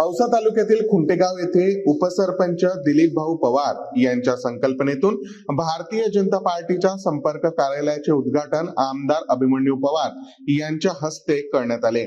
औसा तालुक्यातील खुंटेगाव येथे उपसरपंच दिलीप भाऊ पवार यांच्या संकल्पनेतून भारतीय जनता पार्टीच्या संपर्क कार्यालयाचे उद्घाटन आमदार अभिमन्यू पवार यांच्या हस्ते करण्यात आले.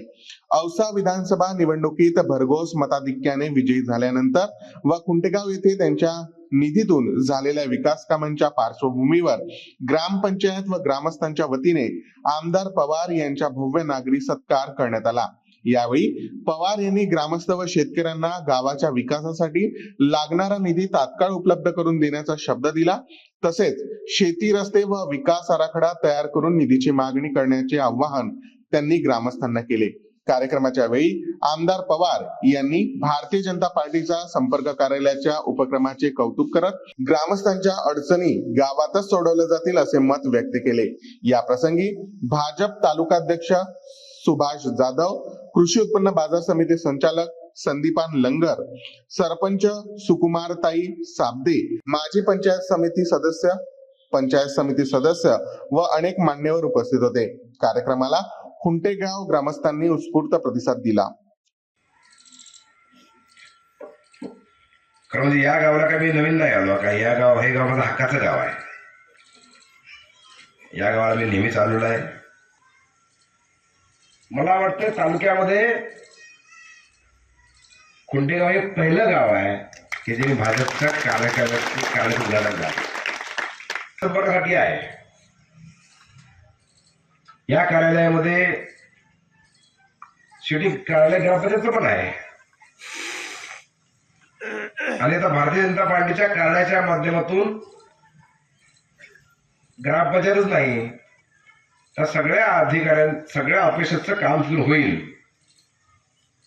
औसा विधानसभा निवडणुकीत भरघोस मताधिक्याने विजयी झाल्यानंतर व खुंटेगाव येथे त्यांच्या निधीतून झालेल्या विकास कामांच्या पार्श्वभूमीवर ग्रामपंचायत व ग्रामस्थांच्या वतीने आमदार पवार यांच्या भव्य नागरी सत्कार करण्यात आला. यावेळी पवार यांनी ग्रामस्थ व शेतकऱ्यांना गावाच्या विकासासाठी लागणारा निधी तात्काळ उपलब्ध करून देण्याचा शब्द दिला. तसेच शेती रस्ते व विकास आराखडा तयार करून निधीची मागणी करण्याचे आवाहन त्यांनी ग्रामस्थांना केले. कार्यक्रमाच्या वेळी आमदार पवार यांनी भारतीय जनता पार्टीचा संपर्क कार्यालयाच्या उपक्रमाचे कौतुक करत ग्रामस्थांच्या अडचणी गावातच सोडवल्या जातील असे मत व्यक्त केले. या प्रसंगी भाजप तालुकाध्यक्ष सुभाष जाधव कृषी उत्पन्न बाजार समिती संचालक संदीपान लंगर सरपंच सुकुमारताई साबदे माजी पंचायत समिती सदस्य पंचायत समिती सदस्य व अनेक मान्यवर उपस्थित होते. कार्यक्रमाला खुंटेगाव ग्रामस्थांनी उत्स्फूर्त प्रतिसाद दिला. खरं म्हणजे या गावाला काही मी नवीन नाही आलो. का या गाव हे गाव माझा हक्काचं गाव आहे. या गावाला मी नेहमीच आलेलो आहे. मला वाटतं तालुक्यामध्ये खुंटेगाव हे पहिलं गाव आहे की जे भाजपच्या कार्यकाळात कार्यक्रम झाला संपर्कासाठी आहे. या कार्यालयामध्ये शेवटी कार्यालय ग्रामपंचायतचं पण आहे. आणि आता भारतीय जनता पार्टीच्या कार्यालयाच्या माध्यमातून ग्रामपंचायतच नाही त्या सगळ्या अधिकाऱ्यां सगळ्या ऑफिसरचं काम सुरू होईल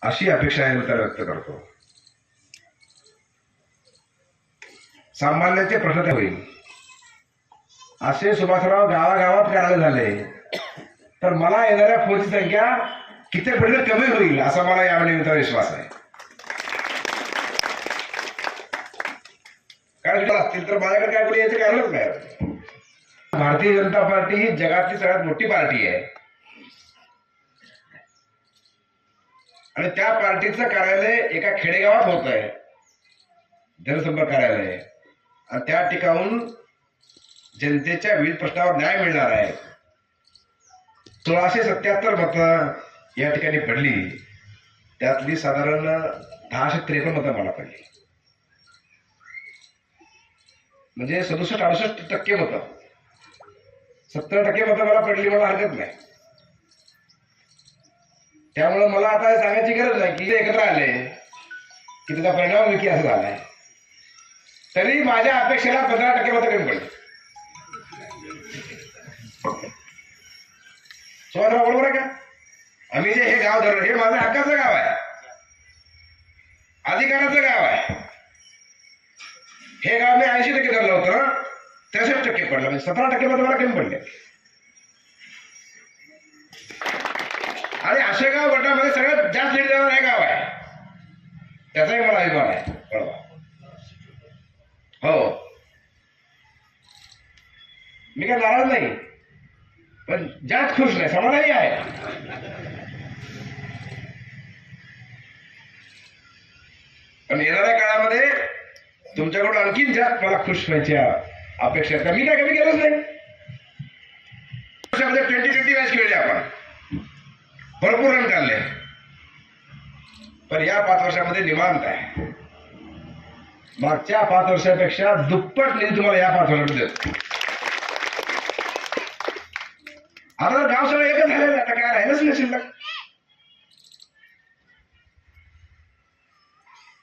अशी अपेक्षा आहे मी व्यक्त करतो. सामान्याचे प्रश्न होईल. असे सुभाषराव गावागावात काढायला झाले तर मला येणाऱ्या फोनची संख्या कितीपर्यंत कमी होईल असा मला यावेळी निमित्तानं विश्वास आहे. कारण असतील तर माझ्याकडे काय बोली याचं कारणच नाही. भारतीय जनता पार्टी ही जगातली सगळ्यात मोठी पार्टी आहे. आणि त्या पार्टीचं कार्यालय एका खेडेगावात होत आहे जनसंपर्क कार्यालय. आणि त्या ठिकाणून जनतेच्या विविध प्रश्नावर न्याय मिळणार आहे. सोळाशे सत्याहत्तर मतं या ठिकाणी पडली. त्यातली साधारण दहाशे त्रेपन्न मतं मला पडली. म्हणजे सदुसष्ट अडुसष्ट टक्के मतं. सत्तर टक्के मतं मला पडली मला हरकत नाही. त्यामुळे मला आता सांगायची गरज नाही की ते एकत्र आले की त्याचा परिणाम विकी असं झालाय. तरी माझ्या अपेक्षेला पंधरा टक्के मतं कमी पडली. सुभाषराव बरोबर आहे का? आम्ही जे हे गाव धरलं हे माझं हक्काचं गाव आहे. अधिकाराचं गाव आहे. हे गाव मी ऐंशी टक्के धरलं होतं. त्रेसष्ट टक्के पडला म्हणजे सतरा टक्के मध्ये मला कमी पडले. आणि असे गाव गटामध्ये सगळ्यात जास्त लीड देणार हे गाव आहे. त्याचाही मला अभिमान आहे. कळवा. हो. मी काय नाराज नाही पण जास्त खुश नाही. समाधानी आहे. पण येणाऱ्या काळामध्ये तुमच्याकडून आणखीन जास्त मला खुश व्हायच्या अपेक्षा कमी मी काय कमी केलंच नाही ट्वेंटी ट्वेंटी मॅच खेळले आपण. भरपूर रन काढले. पण या पाच वर्षामध्ये निवांत आहे. मागच्या पाच वर्षापेक्षा दुप्पट निधी तुम्हाला या पाच वर्षामध्ये आता गाव सगळं एकच झालेलं आहे. आता काय राहिलंच नाही शिल्लक.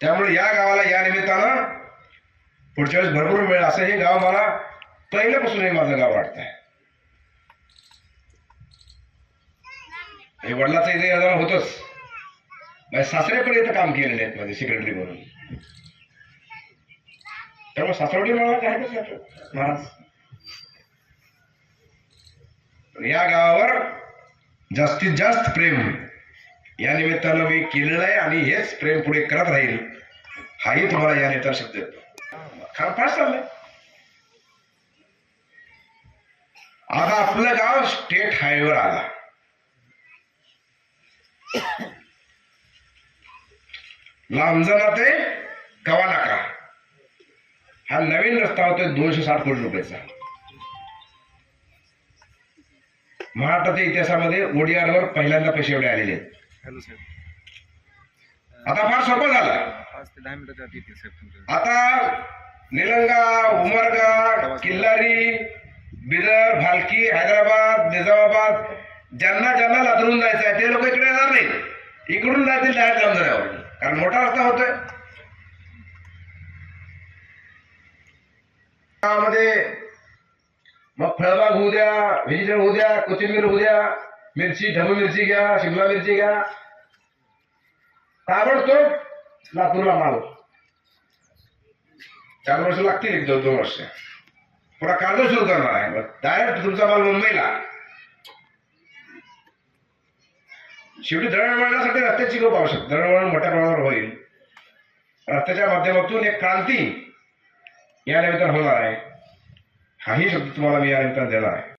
त्यामुळे या गावाला या निमित्तानं पुढच्या वेळेस भरपूर वेळ असं हे गाव मला पहिल्यापासून हे माझं गाव वाटत आहे हे वडिलाचं इथे येणं होतच. माझ्या सासऱ्याकडे इथं काम केलेले आहेत माझे सेक्रेटरी म्हणून. त्यामुळे सासरवडी मला काय महाराज. या गावावर जास्तीत जास्त प्रेम या निमित्तानं मी केलेलं आहे आणि हेच प्रेम पुढे करत राहील. हाही तुम्हाला या नेता शब्द देतो खरं फास्ट चाललंय आता आपलं गाव स्टेट हायवेवर आला. लांबजना ते कवा नाका. हा नवीन रस्ता होतोय दोनशे साठ कोटी रुपयाचा. महाराष्ट्राच्या इतिहासामध्ये ओडिआरवर पहिल्यांदा पैसे एवढे आलेले आहेत. आता फार सोपं झालं. आत निलंगा उमरगा किल्लारी बिदर भालकी हैदराबाद निजामाबाद ज्यांना ज्यांना लातूरून जायचं आहे ते लोक इकडे येणार नाही इकडून जातील डायरेक्ट जामदाऱ्यावर. कारण मोठा रस्ता होतोय. गावामध्ये मग फळबाग होऊ द्या व्हेजिटेबल होऊ द्या कोथिंबीर होऊ द्या मिरची ढबू मिरची घ्या शिमला मिरची घ्या. ताबडतोब लातूरला माल चार वर्ष लागतील एक दोन दोन वर्ष पुन्हा कागद सुरू करणार आहे डायरेक्ट तुमचा माल मुंबईला शेवटी दळणवळणासाठी रस्त्याची खूप आवश्यक दळणवळण मोठ्या प्रमाणावर होईल रस्त्याच्या माध्यमातून एक क्रांती या निमित्तानं होणार आहे हाही शब्द तुम्हाला मी या निमित्तानं देणार आहे